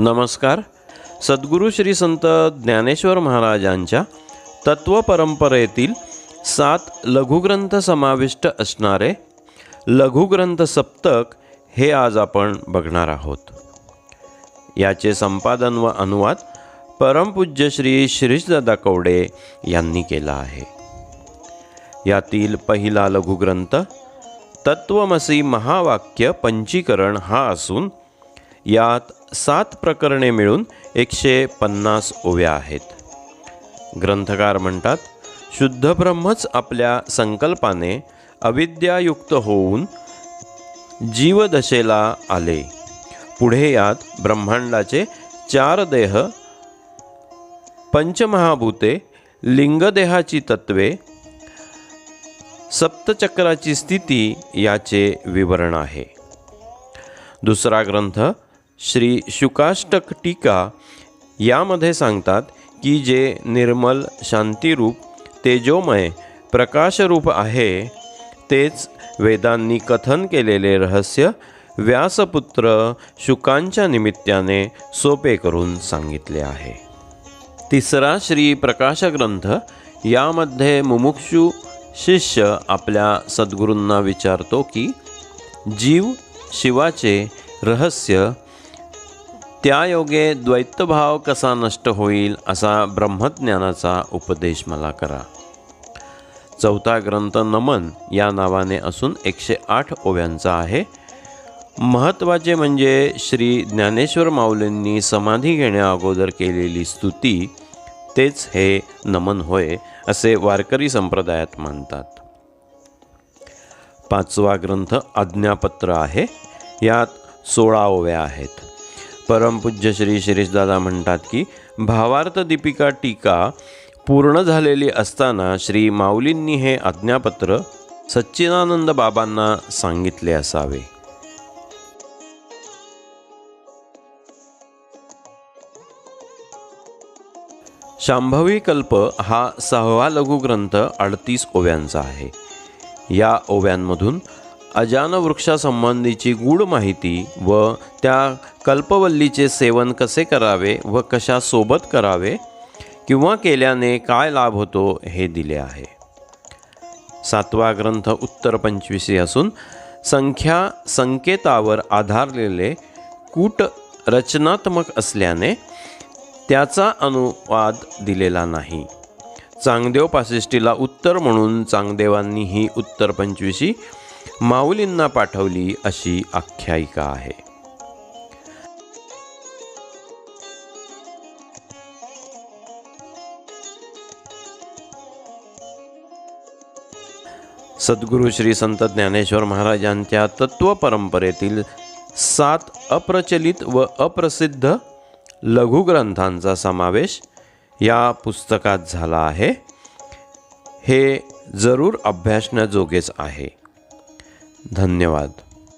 नमस्कार. सद्गुरू श्री संत ज्ञानेश्वर महाराजांच्या तत्वपरंपरेतील सात लघुग्रंथ समाविष्ट असणारे लघुग्रंथ सप्तक हे आज आपण बघणार आहोत. याचे संपादन व अनुवाद परमपूज्य श्री शिरीषदादा कवडे यांनी केला आहे. यातील पहिला लघुग्रंथ तत्वमसी महावाक्य पंचीकरण हा असून यात सात प्रकरणे मिळून एकशे पन्नास ओव्या आहेत. ग्रंथकार म्हणतात शुद्ध ब्रह्मच आपल्या संकल्पाने अविद्यायुक्त होऊन जीवदशेला आले. पुढे यात ब्रह्मांडाचे चार देह पंचमहाभूते लिंगदेहाची तत्वे सप्तचक्राची स्थिती याचे विवरण आहे. दुसरा ग्रंथ श्री शुकाष्टक टीका यामध्ये सांगतात की जे निर्मल शांतिरूप तेजोमय प्रकाशरूप आहे तेच वेदांनी कथन केलेले रहस्य व्यासपुत्र शुकांच्या निमित्ताने सोपे करून सांगितले आहे. तिसरा श्री प्रकाश ग्रंथ यामध्ये मुमुक्षू शिष्य आपल्या सद्गुरूंना विचारतो की जीव शिवाचे रहस्य त्यायोगे द्वैतभाव कसा नष्ट होईल असा ब्रह्मज्ञानाचा उपदेश मला करा. चौथा ग्रंथ नमन या नावाने असून एकशे आठ ओव्यांचा आहे. महत्त्वाचे म्हणजे श्री ज्ञानेश्वर माऊलींनी समाधी घेण्या अगोदर केलेली स्तुती तेच हे नमन होय असे वारकरी संप्रदायात मानतात. पाचवा ग्रंथ आज्ञापत्र आहे. यात सोळा ओव्या आहेत. परमपूज्य श्री शिरीषदादा म्हणतात की भावार्थ दीपिका टीका पूर्ण झालेली असताना श्री माऊलींनी हे आज्ञापत्र सच्चिदानंद बाबांना सांगितले असावे. शांभवी कल्प हा सहावा लघुग्रंथ अडतीस ओव्यांचा आहे. या ओव्यांमधून अजान वृक्षासंबंधीची गूढ माहिती व त्या कल्पवल्लीचे सेवन कसे करावे व कशासोबत करावे किंवा केल्याने काय लाभ होतो हे दिले आहे. सातवा ग्रंथ उत्तर पंचवीसी असून संख्या संकेतावर आधारलेले कूट रचनात्मक असल्याने त्याचा अनुवाद दिलेला नाही. चांगदेव पासिष्टीला उत्तर म्हणून चांगदेवांनी ही उत्तर पंचवीशी माऊलींना पाठवली अशी आख्यायिका आहे. सद्गुरू श्री संत ज्ञानेश्वर महाराजांच्या तत्व परंपरेतील सात अप्रचलित व अप्रसिद्ध लघुग्रंथांचा समावेश या पुस्तकात झाला आहे. हे जरूर अभ्यासण्याजोगेच आहे. धन्यवाद.